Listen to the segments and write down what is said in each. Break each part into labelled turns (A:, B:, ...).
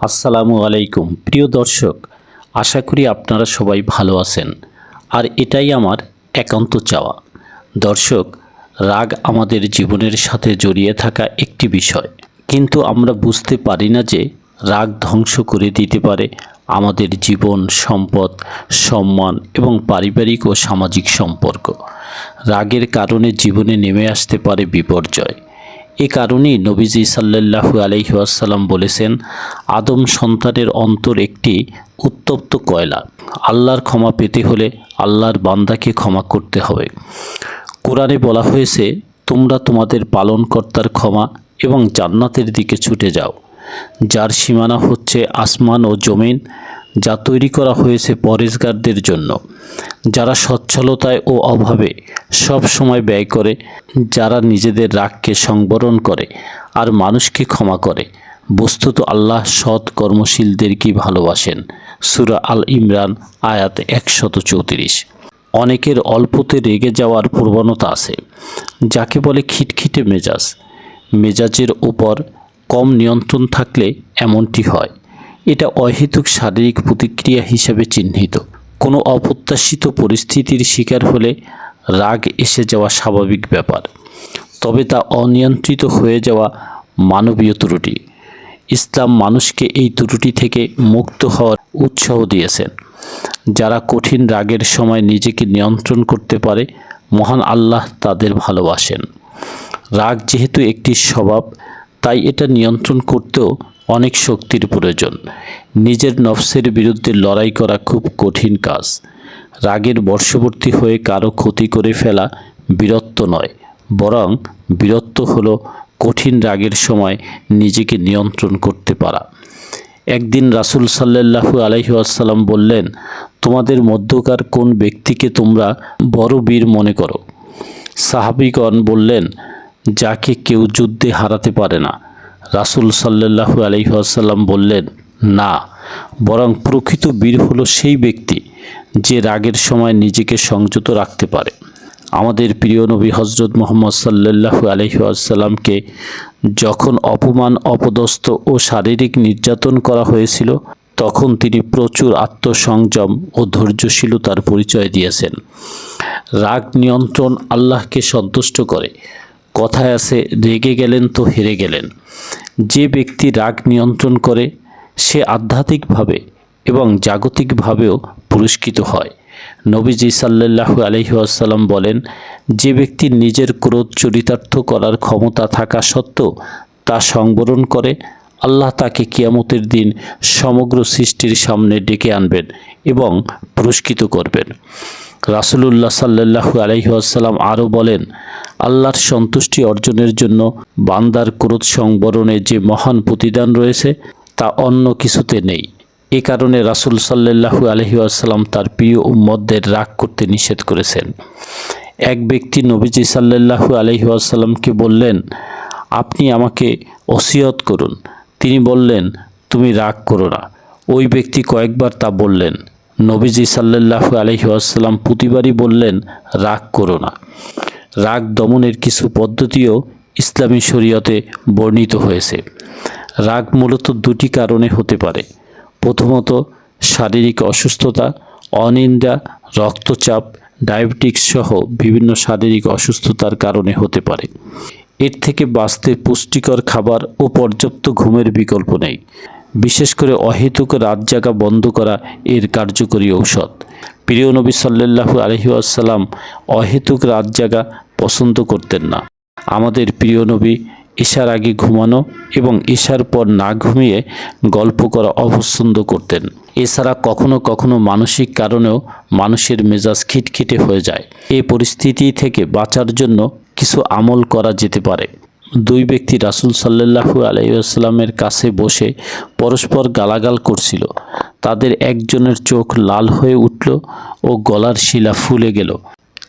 A: আসসালামু আলাইকুম। প্রিয় দর্শক, আশা করি আপনারা সবাই ভালো আছেন। আর এটাই আমার একান্ত চাওয়া। দর্শক, রাগ আমাদের জীবনের সাথে জড়িয়ে থাকা একটি বিষয়। কিন্তু আমরা বুঝতে পারি না যে রাগ ধ্বংস করে দিতে পারে আমাদের জীবন, সম্পদ, সম্মান এবং পারিবারিক ও সামাজিক সম্পর্ক। রাগের কারণে জীবনে নেমে আসতে পারে বিপর্যয়। এ কারণেই নবীজি সাল্লাল্লাহু আলাইহি ওয়াসাল্লাম বলেছেন, আদম সন্তানের অন্তর একটি উত্তপ্ত কয়লা। আল্লাহর ক্ষমা পেতে হলে আল্লাহর বান্দাকে ক্ষমা করতে হবে। কোরআনে বলা হয়েছে, তোমরা তোমাদের পালনকর্তার ক্ষমা এবং জান্নাতের দিকে ছুটে যাও। যার সীমানা হচ্ছে আসমান ও জমিন যা তৈরি করা হয়েছে পরেশগারদের জন্য। যারা সচ্ছলতায় ও অভাবে সব সময় ব্যয় করে, যারা নিজেদের রাগকে সংবরণ করে আর মানুষকে ক্ষমা করে। বস্তুত আল্লাহ সৎ কর্মশীলদেরকেই ভালোবাসেন? সুরা আল ইমরান, আয়াত একশত চৌত্রিশ। অনেকের অল্পতে রেগে যাওয়ার প্রবণতা আছে, যাকে বলে খিটখিটে মেজাজ। মেজাজের ওপর কম নিয়ন্ত্রণ থাকলে এমনটি হয়। এটা অহেতুক শারীরিক প্রতিক্রিয়া হিসেবে চিহ্নিত। কোনো অপ্রত্যাশিত পরিস্থিতির শিকার হলে রাগ এসে যাওয়া স্বাভাবিক ব্যাপার। তবে তা অনিয়ন্ত্রিত হয়ে যাওয়া মানবীয় ত্রুটি। ইসলাম মানুষকে এই ত্রুটি থেকে মুক্ত হওয়ার উৎসাহ দিয়েছেন। যারা কঠিন রাগের সময় নিজেকে নিয়ন্ত্রণ করতে পারে, মহান আল্লাহ তাদের ভালোবাসেন। রাগ যেহেতু একটি স্বভাব, তাই এটা নিয়ন্ত্রণ করতেও অনেক শক্তির প্রয়োজন। নিজের নফসের বিরুদ্ধে লড়াই করা খুব কঠিন কাজ। রাগের বর্ষবর্তী হয়ে কারও ক্ষতি করে ফেলা বীরত্ব নয়, বরং বীরত্ব হলো কঠিন রাগের সময় নিজেকে নিয়ন্ত্রণ করতে পারা। একদিন রাসূল সাল্লাল্লাহু আলাইহি আসাল্লাম বললেন, তোমাদের মধ্যকার কোন ব্যক্তিকে তোমরা বড় বীর মনে করো? সাহাবিগণ বললেন, যাকে কেউ যুদ্ধে হারাতে পারে না রাসূল সাল্লাল্লাহু আলাইহি আসাল্লাম বললেন, না, বরং প্রকৃত বীর হলো সেই ব্যক্তি যে রাগের সময় নিজেকে সংযত রাখতে পারে। আমাদের প্রিয় নবী হজরত মোহাম্মদ সাল্লাল্লাহু আলহি আসাল্লামকে যখন অপমান, অপদস্থ ও শারীরিক নির্যাতন করা হয়েছিল, তখন তিনি প্রচুর আত্মসংযম ও ধৈর্যশীলতার পরিচয় দিয়েছেন। রাগ নিয়ন্ত্রণ আল্লাহকে সন্তুষ্ট করে। কথায় আছে, রেগে গেলেন তো হেরে গেলেন। যে ব্যক্তি রাগ নিয়ন্ত্রণ করে, সে আধ্যাত্মিকভাবে এবং জাগতিকভাবেও পুরস্কৃত হয়। নবীজি সাল্লাল্লাহু আলহি আসাল্লাম বলেন, যে ব্যক্তি নিজের ক্রোধ চরিতার্থ করার ক্ষমতা থাকা সত্ত্বেও তা সংবরণ করে আল্লাহ তাকে কিয়ামতের দিন সমগ্র সৃষ্টির সামনে ডেকে আনবেন এবং পুরস্কৃত করবেন। রাসুলুল্লাহ সাল্লাহু আলহি আসাল্লাম আরও বলেন, আল্লাহর সন্তুষ্টি অর্জনের জন্য বান্দার ক্রোধ সংবরণে যে মহান প্রতিদান রয়েছে, তা অন্য কিছুতে নেই। এ কারণে রাসুল সাল্লাহু আলহি আসাল্লাম তার প্রিয় উম্মদদের রাগ করতে নিষেধ করেছেন। এক ব্যক্তি নবীজি সাল্লাহু আলহি আসাল্লামকে বললেন, আপনি আমাকে ওসিয়ত করুন। তিনি বললেন, তুমি রাগ করো না। ওই ব্যক্তি কয়েকবার তা বললেন। নবীজি সাল্লাহু আলহি আসাল্লাম প্রতিবারই বললেন, রাগ করো না। রাগ দমনের কিছু পদ্ধতিও ইসলামী শরীয়তে বর্ণিত হয়েছে। রাগ মূলত দুটি কারণে হতে পারে। প্রথমত, শারীরিক অসুস্থতা, অনিন্দা, রক্তচাপ, ডায়াবেটিক্স সহ বিভিন্ন শারীরিক অসুস্থতার কারণে হতে পারে। এর থেকে বাঁচতে পুষ্টিকর খাবার ও পর্যাপ্ত ঘুমের বিকল্প নেই। বিশেষ করে অহেতুক রাত জাগা বন্ধ করা এর কার্যকরী ঔষধ। প্রিয় নবী আলহি আসাল্লাম অহেতুক রাত জাগা পছন্দ করতেন না। আমাদের প্রিয় নবী ঈশার আগে ঘুমানো এবং ঈশার পর না ঘুমিয়ে গল্প করা অপছন্দ করতেন। এছাড়া কখনো কখনো মানসিক কারণেও মানুষের মেজাজ খিটখিটে হয়ে যায়। এই পরিস্থিতি থেকে বাঁচার জন্য কিছু আমল করা যেতে পারে। দুই ব্যক্তি রাসুল সাল্লাহু আলাইসাল্লামের কাছে বসে পরস্পর গালাগাল করছিল। তাদের একজনের চোখ লাল হয়ে উঠল ও গলার শিলা ফুলে গেল।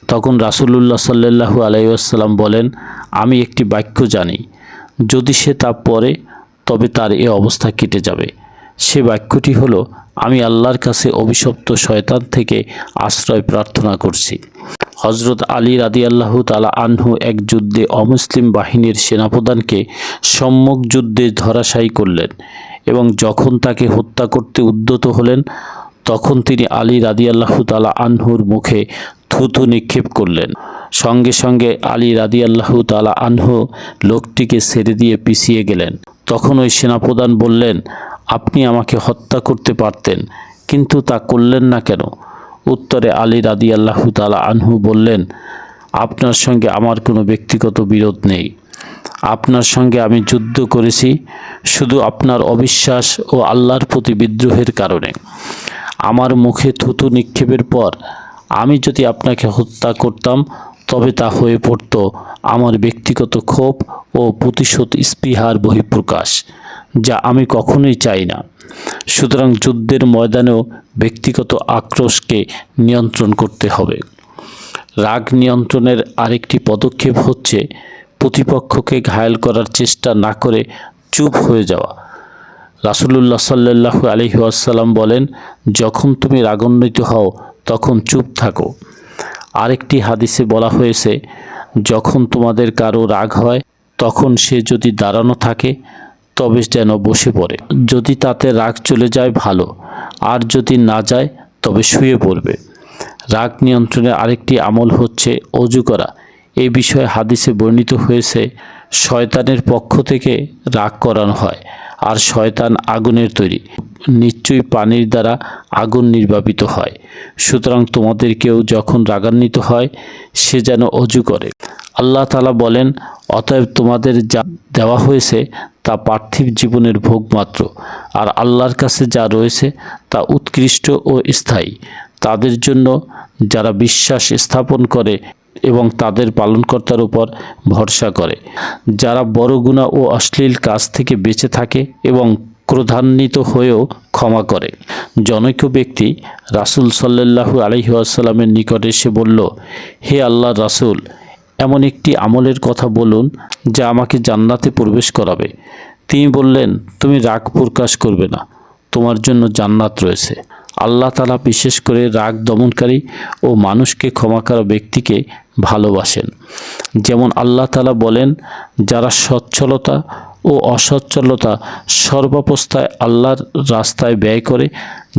A: তখন রাসুলুল্লাহ সাল্লাহু আলাইসাল্লাম বলেন, আমি একটি বাক্য জানি। যদি সে তা পড়ে, তবে তার এ অবস্থা কেটে যাবে। সে বাক্যটি হলো, আমি আল্লাহর কাছে অভিশপ্ত শয়তান থেকে আশ্রয় প্রার্থনা করছি। হজরত আলী রাদিয়াল্লাহু তালা আনহু এক যুদ্ধে অমুসলিম বাহিনীর সেনাপ্রধানকে সম্মুখ যুদ্ধে ধরাশায়ী করলেন এবং যখন তাকে হত্যা করতে উদ্যত হলেন, তখন তিনি আলী রাদিয়াল্লাহু তালা আনহুর মুখে থুথু নিক্ষেপ করলেন। সঙ্গে সঙ্গে আলী রাদিয়াল্লাহু তালা আনহু লোকটিকে ছেড়ে দিয়ে পিছিয়ে গেলেন। তখন ওই সেনাপ্রধান বললেন, আপনি আমাকে হত্যা করতে পারতেন, কিন্তু তা করলেন না কেন? উত্তরে আলী রাদি আল্লাহু তালা আনহু বললেন, আপনার সঙ্গে আমার কোনো ব্যক্তিগত বিরোধ নেই। আপনার সঙ্গে আমি যুদ্ধ করেছি শুধু আপনার অবিশ্বাস ও আল্লাহর প্রতি বিদ্রোহের কারণে। আমার মুখে থুতু নিক্ষেপের পর আমি যদি আপনাকে হত্যা করতাম, তবে তা হয়ে পড়ত আমার ব্যক্তিগত ক্ষোভ ও প্রতিশোধ স্পৃহার বহিঃপ্রকাশ, যা আমি কখনোই চাই না। সুতরাং যুদ্ধের ময়দানেও ব্যক্তিগত আক্রোশকে নিয়ন্ত্রণ করতে হবে। রাগ নিয়ন্ত্রণের আরেকটি পদক্ষেপ হচ্ছে প্রতিপক্ষকে ঘায়েল করার চেষ্টা না করে চুপ হয়ে যাওয়া। রাসুলুল্লাহ সাল্লাহু আলহি আসাল্লাম বলেন, যখন তুমি রাগান্বিত হও, তখন চুপ থাকো। আরেকটি হাদিসে বলা হয়েছে, যখন তোমাদের কারও রাগ হয়, তখন সে যদি দাঁড়ানো থাকে তবে যেন বসে পড়ে। যদি তাতে রাগ চলে যায়, ভালো। আর যদি না যায়, তবে শুয়ে পড়বে। রাগ নিয়ন্ত্রণের আরেকটি আমল হচ্ছে অজু করা। এই বিষয়ে হাদিসে বর্ণিত হয়েছে, শয়তানের পক্ষ থেকে রাগ করানো হয় আর শয়তান আগুনের তৈরি। নিশ্চয়ই পানির দ্বারা আগুন নির্বাপিত হয়। সুতরাং তোমাদের কেউ যখন রাগান্বিত হয়, সে যেন অজু করে। আল্লাহ তালা বলেন, অতএব তোমাদের যা দেওয়া হয়েছে তা পার্থিব জীবনের ভোগ মাত্র। আর আল্লাহর কাছে যা রয়েছে তা উৎকৃষ্ট ও স্থায়ী। তাদের জন্য যারা বিশ্বাস স্থাপন করে এবং তাদের পালনকর্তার উপর ভরসা করে। যারা বড় গুণা ও অশ্লীল কাজ থেকে বেঁচে থাকে এবং ক্রোধান্বিত হয়েও ক্ষমা করে। জনৈক ব্যক্তি রাসুল সাল্লাহু আলহিহাসাল্লামের নিকট এসে বলল, হে আল্লাহ রাসুল এমন একটি আমলের কথা বলুন যা আমাকে জান্নাতে প্রবেশ করাবে। তিনি বললেন, তুমি রাগ প্রকাশ করবে না, তোমার জন্য জান্নাত রয়েছে। আল্লাহ তালা বিশেষ করে রাগ দমনকারী ও মানুষকে ক্ষমা করা ব্যক্তিকে ভালোবাসেন। যেমন আল্লাহ তালা বলেন, যারা সচ্ছলতা ও অসচ্ছলতা সর্বাবস্থায় আল্লাহর রাস্তায় ব্যয় করে,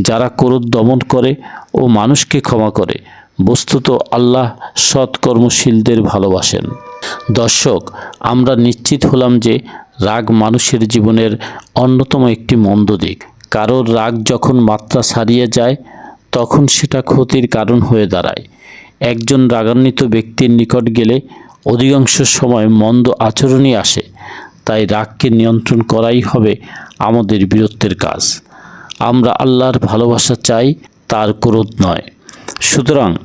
A: যারা ক্রোধ দমন করে ও মানুষকে ক্ষমা করে বস্তুত আল্লাহ সৎকর্মশীলদের ভালোবাসেন। দর্শক, আমরা নিশ্চিত হলাম যে রাগ মানুষের জীবনের অন্যতম একটি মন্দ দিক। কারোর রাগ যখন মাত্রা ছাড়িয়ে যায়, তখন সেটা ক্ষতির কারণ হয়ে দাঁড়ায়। একজন রাগান্বিত ব্যক্তির নিকট গেলে অধিকাংশ সময় মন্দ আচরণই আসে। তাই রাগকে নিয়ন্ত্রণ করাই হবে আমাদের বীরত্বের কাজ। আমরা আল্লাহর ভালোবাসা চাই, তার ক্রোধ নয়। সুতরাং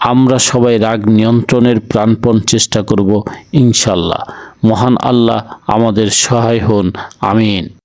A: আমরা সবাই রাগ নিয়ন্ত্রণের প্রাণপণ চেষ্টা করব, ইনশাল্লাহ। মহান আল্লাহ আমাদের সহায় হন। আমিন।